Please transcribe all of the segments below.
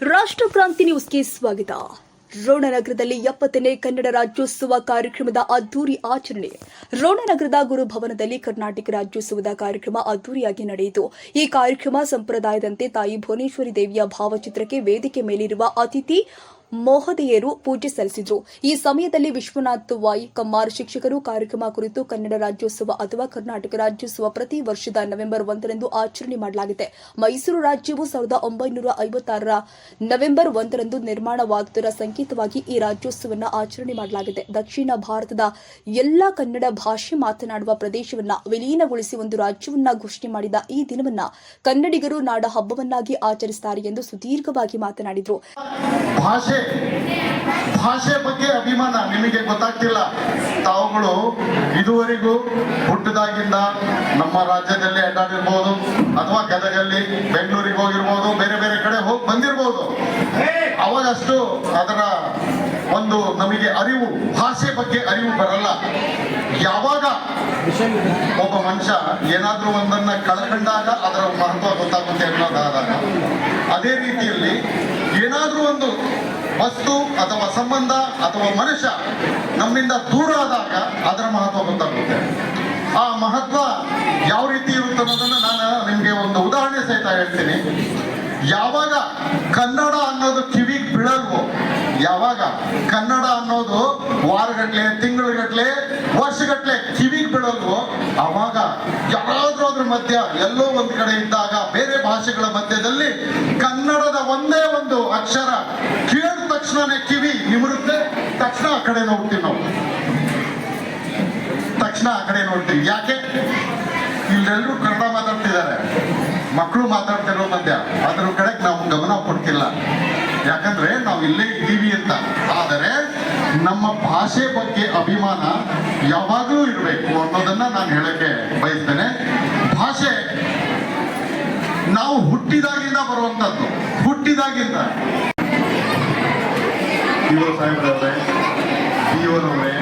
ರಾಷ್ಟ್ರಕ್ರಾಂತಿ ನ್ಯೂಸ್ಗೆ ಸ್ವಾಗತ. ರೋಣನಗರದಲ್ಲಿ ಎಪ್ಪತ್ತನೇ ಕನ್ನಡ ರಾಜ್ಯೋತ್ಸವ ಕಾರ್ಯಕ್ರಮದ ಅದ್ದೂರಿ ಆಚರಣೆ. ರೋಣನಗರದ ಗುರುಭವನದಲ್ಲಿ ಕರ್ನಾಟಕ ರಾಜ್ಯೋತ್ಸವದ ಕಾರ್ಯಕ್ರಮ ಅದ್ದೂರಿಯಾಗಿ ನಡೆಯಿತು. ಈ ಕಾರ್ಯಕ್ರಮ ಸಂಪ್ರದಾಯದಂತೆ ತಾಯಿ ಭುವನೇಶ್ವರಿ ದೇವಿಯ ಭಾವಚಿತ್ರಕ್ಕೆ ವೇದಿಕೆ ಮೇಲಿರುವ ಅತಿಥಿ ಮಹೋದಯರು ಪೂಜೆ ಸಲ್ಲಿಸಿದರು. ಈ ಸಮಯದಲ್ಲಿ ವಿಶ್ವನಾಥ್ ವಾಯ್ ಕಮ್ಮಾರ್ ಶಿಕ್ಷಕರು ಕಾರ್ಯಕ್ರಮ ಕುರಿತು ಕನ್ನಡ ರಾಜ್ಯೋತ್ಸವ ಅಥವಾ ಕರ್ನಾಟಕ ರಾಜ್ಯೋತ್ಸವ ಪ್ರತಿ ವರ್ಷದ ನವೆಂಬರ್ ಒಂದರಂದು ಆಚರಣೆ ಮಾಡಲಾಗಿದೆ. ಮೈಸೂರು ರಾಜ್ಯವು ಸಾವಿರದ ಒಂಬೈನೂರ ಐವತ್ತಾರರ ನವೆಂಬರ್ ಒಂದರಂದು ನಿರ್ಮಾಣವಾದುದರ ಸಂಕೇತವಾಗಿ ಈ ರಾಜ್ಯೋತ್ಸವವನ್ನು ಆಚರಣೆ ಮಾಡಲಾಗಿದೆ. ದಕ್ಷಿಣ ಭಾರತದ ಎಲ್ಲಾ ಕನ್ನಡ ಭಾಷೆ ಮಾತನಾಡುವ ಪ್ರದೇಶವನ್ನ ವಿಲೀನಗೊಳಿಸಿ ಒಂದು ರಾಜ್ಯವನ್ನ ಘೋಷಣೆ ಮಾಡಿದ ಈ ದಿನವನ್ನ ಕನ್ನಡಿಗರು ನಾಡ ಹಬ್ಬವನ್ನಾಗಿ ಆಚರಿಸುತ್ತಾರೆ ಎಂದು ಸುದೀರ್ಘವಾಗಿ ಮಾತನಾಡಿದರು. ಭಾಷೆ ಭಾಷೆ ಬಗ್ಗೆ ಅಭಿಮಾನ ನಿಮಗೆ ಗೊತ್ತಾಗ್ತಿಲ್ಲ. ತಾವುಗಳು ಇದುವರೆಗೂ ಹುಟ್ಟಿದಾಗಿಂದ ನಮ್ಮ ರಾಜ್ಯದಲ್ಲಿ ಅಡ್ಡಾಡಿರ್ಬೋದು, ಅಥವಾ ಗದಗಲ್ಲಿ ಬೆಂಗಳೂರಿಗೆ ಹೋಗಿರ್ಬೋದು, ಬೇರೆ ಬೇರೆ ಕಡೆ ಹೋಗಿ ಬಂದಿರ್ಬೋದು. ಅವಾಗಷ್ಟು ಅದರ ಒಂದು ನಮಗೆ ಅರಿವು, ಭಾಷೆ ಬಗ್ಗೆ ಅರಿವು ಬರಲ್ಲ. ಯಾವಾಗ ಒಬ್ಬ ಮನುಷ್ಯ ಏನಾದ್ರೂ ಒಂದನ್ನ ಕಳ್ಕೊಂಡಾಗ ಅದರ ಮಹತ್ವ ಗೊತ್ತಾಗುತ್ತೆ ಅನ್ನೋದಾದಾಗ, ಅದೇ ರೀತಿಯಲ್ಲಿ ಏನಾದ್ರೂ ಒಂದು ವಸ್ತು ಅಥವಾ ಸಂಬಂಧ ಅಥವಾ ಮನುಷ್ಯ ನಮ್ಮಿಂದ ದೂರ ಆದಾಗ ಅದರ ಮಹತ್ವ ಗೊತ್ತಾಗುತ್ತೆ. ಆ ಮಹತ್ವ ಯಾವ ರೀತಿ ಇರುತ್ತೆ ಅನ್ನೋದನ್ನು ನಾನು ನಿಮ್ಗೆ ಒಂದು ಉದಾಹರಣೆ ಸಹಿತ ಹೇಳ್ತೀನಿ. ಯಾವಾಗ ಕನ್ನಡ ಅನ್ನೋದು ಕಿವಿಗೆ ಬೀಳಲ್ವೋ, ಯಾವಾಗ ಕನ್ನಡ ಅನ್ನೋದು ವಾರಗಟ್ಲೆ, ತಿಂಗಳುಗಟ್ಲೆ, ವರ್ಷಗಟ್ಲೆ ಕಿವಿಗೆ ಬೀಳಲ್ವೋ, ಅವಾಗ ಯಾರಾದ್ರೂ ಅದ್ರ ಮಧ್ಯ ಎಲ್ಲೋ ಒಂದ್ ಕಡೆ ಇದ್ದಾಗ ಬೇರೆ ಭಾಷೆಗಳ ಮಧ್ಯದಲ್ಲಿ ಕನ್ನಡದ ಒಂದೇ ಒಂದು ಅಕ್ಷರ ಕೇಳಿದ ತಕ್ಷಣನೇ ಕಿವಿ ನಿಮರುತ್ತೆ, ತಕ್ಷಣ ಆ ಕಡೆ ನೋಡ್ತೀವಿ ನಾವು. ತಕ್ಷಣ ಆ ಕಡೆ ನೋಡ್ತೀವಿ. ಯಾಕೆ? ಇಲ್ಲೆಲ್ಲರೂ ಕನ್ನಡ ಮಾತಾಡ್ತಿದ್ದಾರೆ. ಮಕ್ಕಳು ಮಾತಾಡ್ತಿರೋ ಮಧ್ಯ. ಅದ್ರ ಕಡೆಗೆ ನಾವು ಗಮನ ಕೊಡ್ತಿಲ್ಲ. ಯಾಕಂದ್ರೆ ನಾವು ಇಲ್ಲೇ ಇದ್ದೀವಿ ಅಂತ. ಆದರೆ ನಮ್ಮ ಭಾಷೆ ಬಗ್ಗೆ ಅಭಿಮಾನ ಯಾವಾಗಲೂ ಇರಬೇಕು ಅನ್ನೋದನ್ನ ನಾನು ಹೇಳಕ್ಕೆ ಬಯಸ್ತೇನೆ. ಭಾಷೆ ನಾವು ಹುಟ್ಟಿದಾಗಿಂದ ಬರುವಂತದ್ದು. ಹುಟ್ಟಿದಾಗಿಂದ. ಇವರು ಸಾಹೇಬ್ರವ್ರೆ ಡಿಒರವ್ರೆ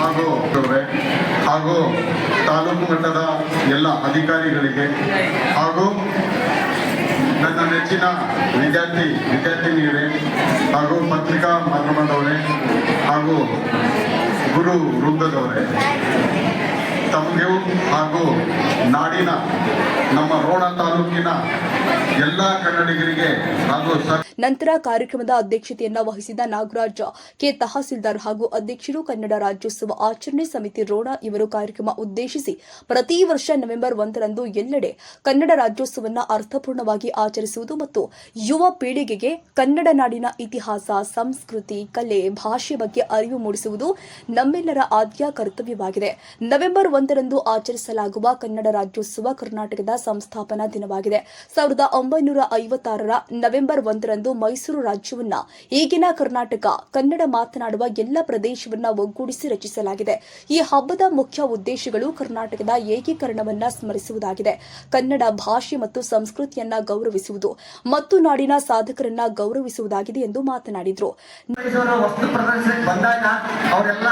ಹಾಗೂ ಅವರೇ ಹಾಗೂ ತಾಲೂಕು ಮಟ್ಟದ ಎಲ್ಲ ಅಧಿಕಾರಿಗಳಿಗೆ ಹಾಗೂ ನನ್ನ ನೆಚ್ಚಿನ ವಿದ್ಯಾರ್ಥಿ, ವಿದ್ಯಾರ್ಥಿನಿಯರೇ, ಹಾಗೂ ಪತ್ರಿಕಾ ಮಾಧ್ಯಮದವರೇ ಹಾಗೂ ಗುರು ವೃಂದದವರೇ. ತಮಗೂ ಹಾಗೂ ನಾಡಿನ ನಮ್ಮ ರೋಣ ತಾಲೂಕಿನ ಎಲ್ಲ ಕನ್ನಡಿಗರಿಗೆ ಹಾಗೂ ನಂತರ ಕಾರ್ಯಕ್ರಮದ ಅಧ್ಯಕ್ಷತೆಯನ್ನು ವಹಿಸಿದ ನಾಗರಾಜ, ಕೆ ತಹಸೀಲ್ದಾರ್ ಹಾಗೂ ಅಧ್ಯಕ್ಷರು ಕನ್ನಡ ರಾಜ್ಯೋತ್ಸವ ಆಚರಣೆ ಸಮಿತಿ ರೋಣ ಇವರು ಕಾರ್ಯಕ್ರಮ ಉದ್ದೇಶಿಸಿ ಪ್ರತಿ ವರ್ಷ ನವೆಂಬರ್ ಒಂದರಂದು ಎಲ್ಲೆಡೆ ಕನ್ನಡ ರಾಜ್ಯೋತ್ಸವವನ್ನು ಅರ್ಥಪೂರ್ಣವಾಗಿ ಆಚರಿಸುವುದು ಮತ್ತು ಯುವ ಪೀಳಿಗೆಗೆ ಕನ್ನಡ ನಾಡಿನ ಇತಿಹಾಸ, ಸಂಸ್ಕೃತಿ, ಕಲೆ, ಭಾಷೆ ಬಗ್ಗೆ ಅರಿವು ಮೂಡಿಸುವುದು ನಮ್ಮೆಲ್ಲರ ಆದ್ಯ ಕರ್ತವ್ಯವಾಗಿದೆ. ನವೆಂಬರ್ ಒಂದರಂದು ಆಚರಿಸಲಾಗುವ ಕನ್ನಡ ರಾಜ್ಯೋತ್ಸವ ಕರ್ನಾಟಕದ ಸಂಸ್ಥಾಪನಾ ದಿನವಾಗಿದೆ. ಸಾವಿರದ ಒಂಬೈನೂರ ಐವತ್ತಾರರ ನವೆಂಬರ್ ಒಂದರಂದು ಮೈಸೂರು ರಾಜ್ಯವನ್ನ, ಈಗಿನ ಕರ್ನಾಟಕ, ಕನ್ನಡ ಮಾತನಾಡುವ ಎಲ್ಲ ಪ್ರದೇಶವನ್ನ ಒಗ್ಗೂಡಿಸಿ ರಚಿಸಲಾಗಿದೆ. ಈ ಹಬ್ಬದ ಮುಖ್ಯ ಉದ್ದೇಶಗಳು ಕರ್ನಾಟಕದ ಏಕೀಕರಣವನ್ನ ಸ್ಮರಿಸುವುದಾಗಿದೆ. ಕನ್ನಡ ಭಾಷೆ ಮತ್ತು ಸಂಸ್ಕೃತಿಯನ್ನ ಗೌರವಿಸುವುದು, ಮತ್ತು ನಾಡಿನ ಸಾಧಕರನ್ನ ಗೌರವಿಸುವುದಾಗಿದೆ ಎಂದು ಮಾತನಾಡಿದರು. ಅವರೆಲ್ಲ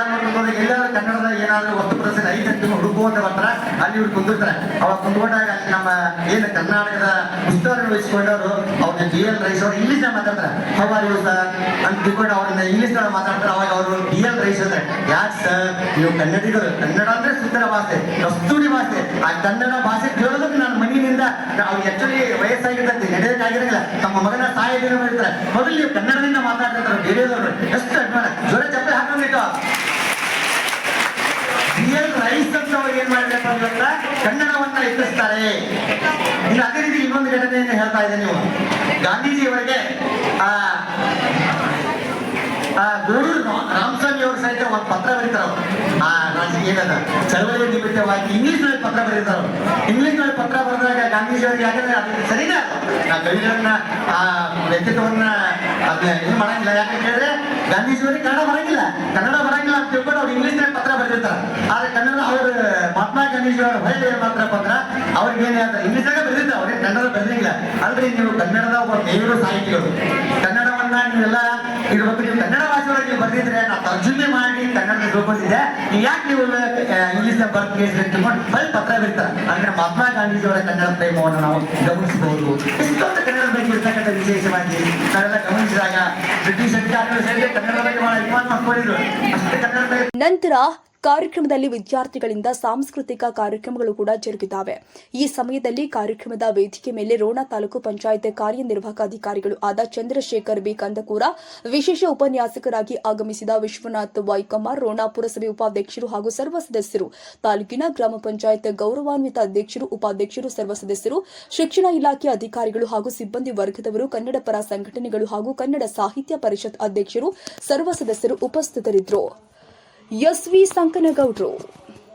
ಕನ್ನಡದ ಏನಾದರೂ ವಸ್ತು ಪ್ರದರ್ಶನ ಐತೆ ಅಂತ ಹುಡುಕುವಂತ ಬರ್ತಾರ ಅಲ್ಲಿ ಇವ್ರು ಕುಂದಿರ್ತಾರೆ. ಅವಾಗ ಕುಂದ್ಕೊಂಡಾಗ ನಮ್ಮ ಏನು ಕರ್ನಾಟಕದ ಉಸ್ತುವಾರಿ ವಹಿಸಿಕೊಂಡವರು ಅವ್ರಿಗೆ ಡಿ ಎಲ್ ರೈಸ್ ಅವರು ಇಂಗ್ಲಿಷ್ ಮಾತಾಡ್ತಾರೆ. ಹವಾರ್ ಸರ್ ಅಂತ ತಿಳ್ಕೊಂಡು ಅವ್ರನ್ನ ಇಂಗ್ಲಿಷ್ ಮಾತಾಡ್ತಾರೆ. ಅವಾಗ ಅವರು ಡಿ ಎಲ್ ರೈಸ್ ಅಂದ್ರೆ ಯಾಕೆ ಸರ್ ನೀವು ಕನ್ನಡಿಗರು. ಕನ್ನಡ ಅಂದ್ರೆ ಸುಂದರ ಭಾಷೆ, ಕಸ್ತೂರಿ ಭಾಷೆ. ಆ ಕನ್ನಡ ಭಾಷೆ ಕೇಳೋದಕ್ಕೆ ನಾನು ಮನೆಯಿಂದ ಅವ್ರು ಆಕ್ಚುಲಿ ವಯಸ್ಸಾಗಿರ್ತೈತಿ ನಡೆಯೋಕ್ಕಾಗಿರಂಗಿಲ್ಲ. ತಮ್ಮ ಮಗನ ಸಹಾಯ ದಿನ ಮಾಡಿರ್ತಾರೆ. ಮೊದಲು ನೀವು ಕನ್ನಡದಿಂದ ಮಾತಾಡ್ತಿರ್ತಾರೆ ಬೇರೆಯವರು ಎಷ್ಟು ಅಭಿಮಾನ ಜೋರ ಚಪ್ಪಲಿ ಹಾಕಬೇಕು ರಿಯಲ್ ರೈಸ್ ಅಂತ ಅವ್ರು ಏನ್ ಮಾಡ್ಬೇಕು ಅಂತ ಕನ್ನಡವನ್ನ ಹೆಚ್ಚಿಸ್ತಾರೆ ಇನ್ನು ಅದೇ ರೀತಿ ಇನ್ನೊಂದು ಘಟನೆಯನ್ನು ಹೇಳ್ತಾ ಇದ್ದೆ ನೀವು. ಗಾಂಧೀಜಿಯವರಿಗೆ, ಆ ಗೂಡೂರು ರಾಮಸ್ವಾಮಿ ಅವರು ಸಹಿತ ಒಂದು ಪತ್ರ ಬರೀತಾರ ಆ ಏನದ ಚಳವಳಿ ನಿಮಿತ್ತವಾಗಿ ಇಂಗ್ಲಿಷ್ನಲ್ಲಿ ಪತ್ರ ಬರೀತಾರ ಇಂಗ್ಲಿಷ್ನಲ್ಲಿ ಪತ್ರ ಬರೆದಾಗ ಗಾಂಧೀಜಿ ಅವರಿಗೆ ಯಾಕಂದ್ರೆ ಅದು ಸರಿನಾ ಆ ಕವಿಗಳನ್ನ ಆ ವ್ಯಕ್ತಿತ್ವವನ್ನ ಅದನ್ನ ಇದು ಮಾಡಂಗಿಲ್ಲ. ಯಾಕಂತ ಹೇಳಿದ್ರೆ ಗಾಂಧೀಜಿ ಅವರಿಗೆ ಕನ್ನಡ ಬರಂಗಿಲ್ಲ. ಕನ್ನಡ ಬರಂಗಿಲ್ಲ ಅಂತ ತಿಳ್ಕೊಂಡು ಅವ್ರು ಇಂಗ್ಲಿಷ್ನಲ್ಲಿ ಪತ್ರ ಬರೆದಿರ್ತಾರೆ ಆದ್ರೆ ಕನ್ನಡ ಅವ್ರ ಗಾಂಧೀಜಿ ಅವರ ಹೊಳೆ ಏನ್ ಮಾಡ್ತಾರಪ್ಪ ಅಂದ್ರ ಅವ್ರಿಗೆ ಏನ್ ಹೇಳ್ತಾರೆ ಇಂಗ್ಲಿಷ್ನಾಗ ಬರೆದಿರ್ತಾರೆ ಅವ್ರಿಗೆ ಕನ್ನಡ ಬರೆದಿಲ್ಲ ಅಲ್ರಿ, ನೀವು ಕನ್ನಡದ ಒಬ್ಬ ದೇವರು ಸಾಹಿತಿಗಳು ಕನ್ನಡವನ್ನ ನೀವೆಲ್ಲ ಇದ್ರ ಬಗ್ಗೆ ನೀವು ಕನ್ನಡ ಭಾಷೆ ಒಳಗೆ ನೀವು ನಾ ತರ್ಜುಮೆ ಮಾಡಿ ತಿಳ್ಕೊಂಡಿದ್ದೆ. ನೀವು ಯಾಕೆ ನೀವು ಇಂಗ್ಲಿಷ್ ಬರ್ತ್ ಕೇಸ್ ತಿಳ್ಕೊಂಡು ಬರೀ ಪತ್ರ ಬರೀತಾರೆ ಅಂದ್ರೆ ಮಹಾತ್ಮ ಗಾಂಧೀಜಿಯವರ ಕನ್ನಡ ಪ್ರೇಮವನ್ನು ನಾವು ಗಮನಿಸಬಹುದು. ಕನ್ನಡ ಬಗ್ಗೆ ಇರ್ತಕ್ಕಂಥ ವಿಶೇಷವಾಗಿ ನಾವೆಲ್ಲ ಗಮನಿಸಿದಾಗ ಬ್ರಿಟಿಷ್ ಅಧಿಕಾರಿಗಳು ಸೇರಿ ಕನ್ನಡ ಬಗ್ಗೆ ಬಹಳ ಮಾಡ್ಕೊಂಡಿದ್ರು. ಅಷ್ಟೇ ಕನ್ನಡ ನಂತರ ಕಾರ್ಯಕ್ರಮದಲ್ಲಿ ವಿದ್ಯಾರ್ಥಿಗಳಿಂದ ಸಾಂಸ್ಕೃತಿಕ ಕಾರ್ಯಕ್ರಮಗಳು ಕೂಡ ಜರುಗಿದ್ದಾವೆ ಈ ಸಮಯದಲ್ಲಿ ಕಾರ್ಯಕ್ರಮದ ವೇದಿಕೆ ಮೇಲೆ ರೋಣ ತಾಲೂಕು ಪಂಚಾಯತ್ ಕಾರ್ಯನಿರ್ವಾಹಕ ಅಧಿಕಾರಿಗಳು ಆದ ಚಂದ್ರಶೇಖರ್ ಬಿ. ಕಂದಕೂರ, ವಿಶೇಷ ಉಪನ್ಯಾಸಕರಾಗಿ ಆಗಮಿಸಿದ ವಿಶ್ವನಾಥ್ ವೈಕಮಾರ್, ರೋಣ ಪುರಸಭೆ ಉಪಾಧ್ಯಕ್ಷರು ಹಾಗೂ ಸರ್ವ ಸದಸ್ಯರು, ತಾಲೂಕಿನ ಗ್ರಾಮ ಪಂಚಾಯತ್ ಗೌರವಾನ್ವಿತ ಅಧ್ಯಕ್ಷರು, ಉಪಾಧ್ಯಕ್ಷರು, ಸರ್ವ ಸದಸ್ಯರು, ಶಿಕ್ಷಣ ಇಲಾಖೆ ಅಧಿಕಾರಿಗಳು ಹಾಗೂ ಸಿಬ್ಬಂದಿ ವರ್ಗದವರು, ಕನ್ನಡ ಪರ ಸಂಘಟನೆಗಳು ಹಾಗೂ ಕನ್ನಡ ಸಾಹಿತ್ಯ ಪರಿಷತ್ ಅಧ್ಯಕ್ಷರು, ಸರ್ವ ಸದಸ್ಯರು ಉಪಸ್ಥಿತರಿದ್ದರು. ಎಸ್ವಿ ಸಂಕನಗೌಡ್ರು